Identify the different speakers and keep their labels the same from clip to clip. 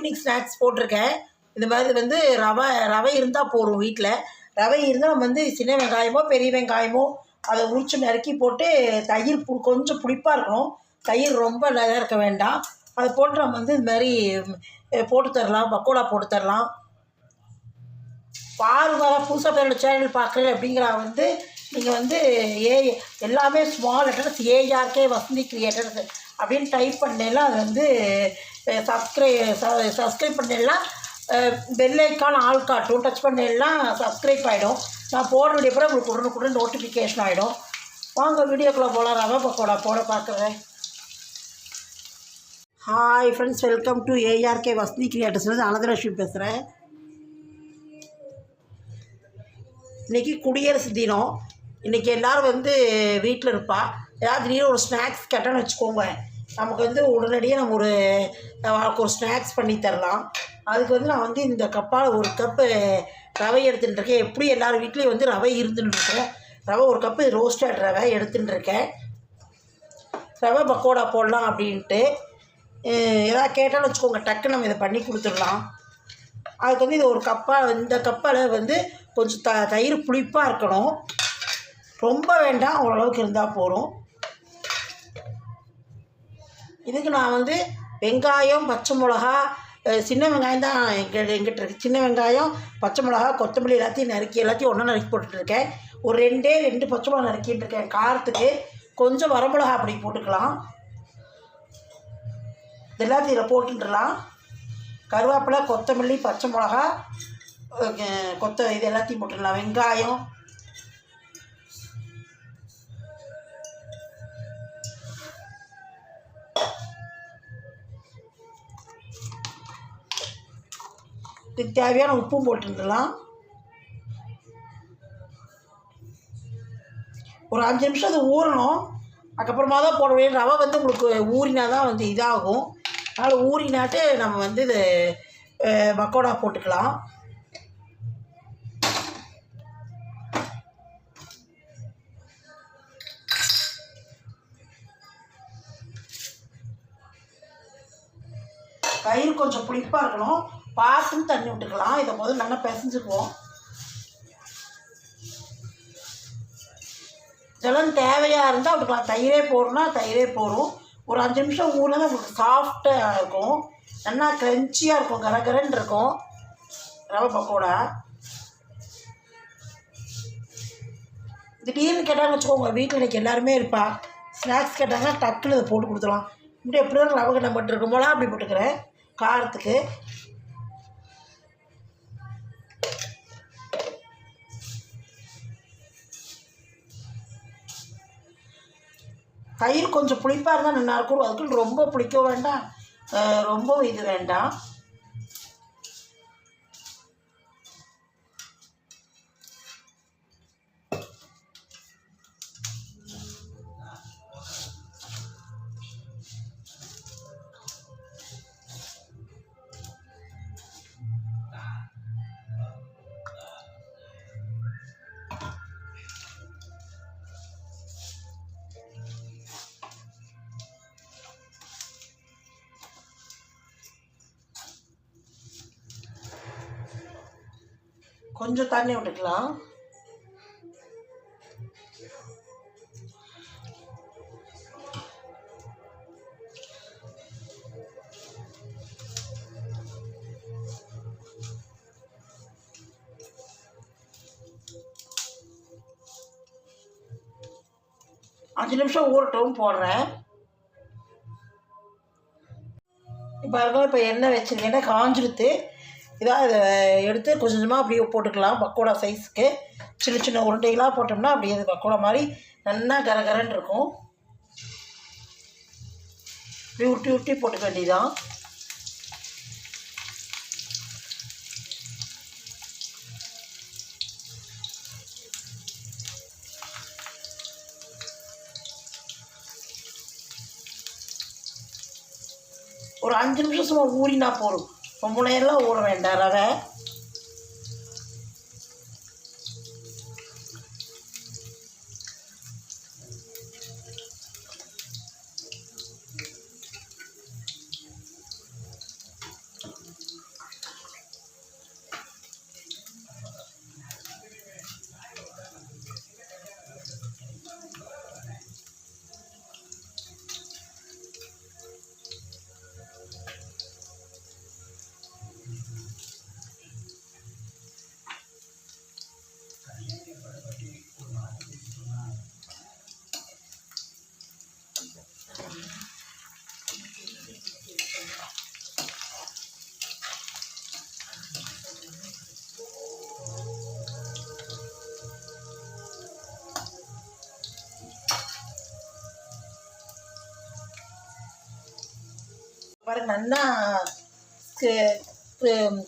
Speaker 1: Evening snacks போட்டிருக்கேன். இந்த மாதிரி வந்து ரவை ரவை இருந்தால் போதும் வீட்டில் ரவை இருந்தால் நம்ம வந்து சின்ன வெங்காயமோ பெரிய வெங்காயமோ அதை உரிச்சு நறுக்கி போட்டு தயிர் பு கொஞ்சம் புளிப்பாக இருக்கணும். தயிர் ரொம்ப நல்லா இருக்க வேண்டாம். அதை போட்டு நம்ம வந்து இந்த மாதிரி போட்டு தரலாம் பக்கோடா போட்டு தரலாம். பாருங்க புதுசாக என்னோட சேனல் பார்க்குறேன் அப்படிங்கிற வந்து நீங்கள் வந்து ஏ எல்லாமே small letters ARK Vasanthi creators அப்படின்னு டைப் பண்ணலாம் அது வந்து சப்ஸ்கிரை சப்ஸ்கிரைப் பண்ணலாம் பெல்லைக்கான ஆள் காட்டும். டச் பண்ணலாம் சப்ஸ்கிரைப் ஆகிடும் நான் போடுற வீடியோ உங்களுக்கு உடனே உடனுக்குடன் நோட்டிஃபிகேஷன் ஆகிடும் வாங்க வீடியோக்குள்ளே போகலாம் ரவை பக்கோடா போட பார்க்குறேன். Hi friends welcome to ARK வசதி கிரியேட்டர்ஸ்லேருந்து அனந்தலட்சுமி பேசுகிறேன் இன்றைக்கி குடியரசு தினம். இன்றைக்கி எல்லோரும் வந்து வீட்டில் இருப்பா. ஏதாவது திடீர்னு ஒரு ஸ்நாக்ஸ் கேட்டோன்னு வச்சுக்கோங்க. நமக்கு வந்து உடனடியாக நம்ம ஒரு ஒரு ஸ்நாக்ஸ் பண்ணி தரலாம். அதுக்கு வந்து நான் வந்து இந்த கப்பால் ஒரு கப்பு ரவை எடுத்துட்டுருக்கேன் எப்படி எல்லார் வீட்லேயும் வந்து ரவை இருந்துன்னுருக்கேன் ரவை ஒரு கப்பு ரோஸ்டட் ரவை எடுத்துட்டுருக்கேன் ரவை பக்கோடா போடலாம் அப்படின்ட்டு. ஏதாவது கேட்டாலும் வச்சுக்கோங்க டக்கு நம்ம இதை பண்ணி கொடுத்துடலாம். அதுக்கு வந்து இது ஒரு கப்பாக இந்த கப்பால் வந்து கொஞ்சம் த தயிர் புளிப்பாக இருக்கணும். ரொம்ப வேண்டாம் ஓரளவுக்கு இருந்தால் போதும். இதுக்கு நான் வந்து வெங்காயம் பச்சை மிளகா சின்ன வெங்காயம் தான் எங்கிட்ட எங்கிட்ட இருக்குது சின்ன வெங்காயம் பச்சை மிளகா கொத்தமல்லி எல்லாத்தையும் நறுக்கி எல்லாத்தையும் ஒன்றா நறுக்கி போட்டுட்ருக்கேன். ஒரு ரெண்டே ரெண்டு பச்சை மிளகா நறுக்கிட்டு இருக்கேன். காரத்துக்கு கொஞ்சம் வரமிளகா அப்படி போட்டுக்கலாம். எல்லாத்தையும் இதில் போட்டுடலாம் கருவேப்பிலை கொத்தமல்லி பச்சை மிளகா கொத்த இது எல்லாத்தையும் போட்டுடலாம் வெங்காயம் இதுக்கு தேவையான உப்பும் போட்டுருந்துடலாம். ஒரு அஞ்சு நிமிஷம் அது ஊறணும். அதுக்கப்புறமா தான் போட முடியும் ரவை வந்து உங்களுக்கு ஊறினா தான் வந்து இதாகும். அதனால் ஊறினாட்டு நம்ம வந்து இது பக்கோடா போட்டுக்கலாம். தயிர் கொஞ்சம் புளிப்பாக இருக்கணும். பார்த்தும் தண்ணி விட்டுக்கலாம். இதை முதல்ல நல்லா பிசைஞ்சுக்குவோம் இதெல்லாம் தேவையாக இருந்தால் விட்டுக்கலாம். தயிரே போடணும்னா தயிரே போடும் ஒரு அஞ்சு நிமிஷம் ஊறினா தான் உங்களுக்கு சாஃப்டாக இருக்கும். நல்லா க்ரன்ச்சியாக இருக்கும். கரகரன்னு இருக்கும். ரவை பக்கோடா. திடீர்னு கேட்டாங்கன்னு வச்சுக்கோங்க வீட்டில் இன்றைக்கி எல்லாருமே இருப்பா. ஸ்நாக்ஸ் கேட்டாங்கன்னா டக்குன்னு இதை போட்டு கொடுத்துடலாம். இப்படி எப்படி தான் ரவை கண்ணம் அப்படி போட்டுக்கிறேன். காரத்துக்கு. தயிர் கொஞ்சம் புளிப்பாக இருந்தால் நல்லாயிருக்கும் அதுக்குன்னு ரொம்ப புளிக்க வேண்டாம். ரொம்பவும் ரொம்ப இது வேண்டாம். கொஞ்சம் தண்ணி விட்டுக்கலாம் அஞ்சு நிமிஷம் ஊறட்டும் போடுறேன். இப்போ இருக்கும் இப்போ எண்ணெய் வச்சுருக்கேன்னா காஞ்சிருத்து இதாக இதை எடுத்து கொஞ்சம் கொஞ்சமாக அப்படியே போட்டுக்கலாம் பக்கோடா சைஸ்க்கு சின்ன சின்ன உருண்டைகளாக போட்டோம்னா அப்படியே அது பக்கோடா மாதிரி நல்லா கரகரன்னு இருக்கும். இப்படி உருட்டி உருட்டி போட்டுக்க வேண்டியதான் ஒரு அஞ்சு நிமிஷம் சும்மா ஊறினா போதும். ரொம்ப நேரம்லாம் ஊற வேண்டாம் ரவை. பாருங்க நல்லா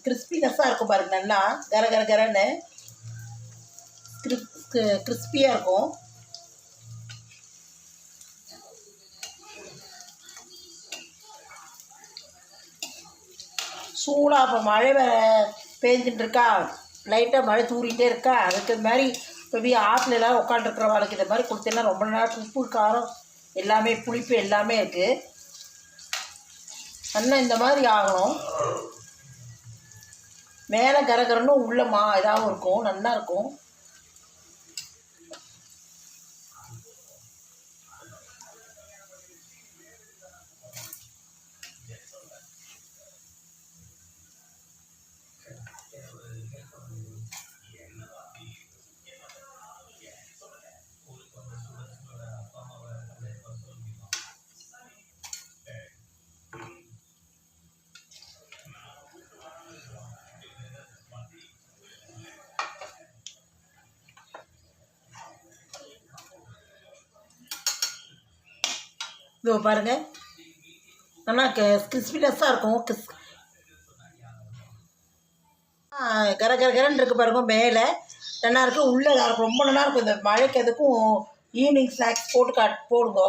Speaker 1: கிறிஸ்பினஸ்ஸாக இருக்கும் பாருங்க நல்லா கர கர கரன்னு. கிறிஸ்பியாக இருக்கும். சூடாக இப்போ மழை வேற பேஞ்சுட்டு இருக்கா லைட்டாக மழை தூரிகிட்டே இருக்கா. அதுக்கு இந்த மாதிரி இப்போ வீ ஆற்றுல எல்லாம் உட்காந்துருக்குறவங்களுக்கு இந்த மாதிரி கொடுத்தீங்கன்னா ரொம்ப நேரம் உப்பு காரம் எல்லாமே புளிப்பு எல்லாமே இருக்குது நல்லா இந்த மாதிரி ஆகணும். மேலே கரகரன்னு உள்ள மா இதாகவும் இருக்கும் நல்லா இருக்கும். இதோ பாருங்க. நல்லா கிறிஸ்பினஸ்ஸாக இருக்கும். கிறிஸ் ஆ, கர கர கரன்னு இருக்குது பாருங்க மேலே. நல்லா இருக்கு. உள்ளே நல்லா இருக்கும். ரொம்ப நல்லாயிருக்கும் இந்த மழைக்கு எதுக்கும் ஈவினிங் ஸ்நாக்ஸ் போட்டு காட் போடுங்க.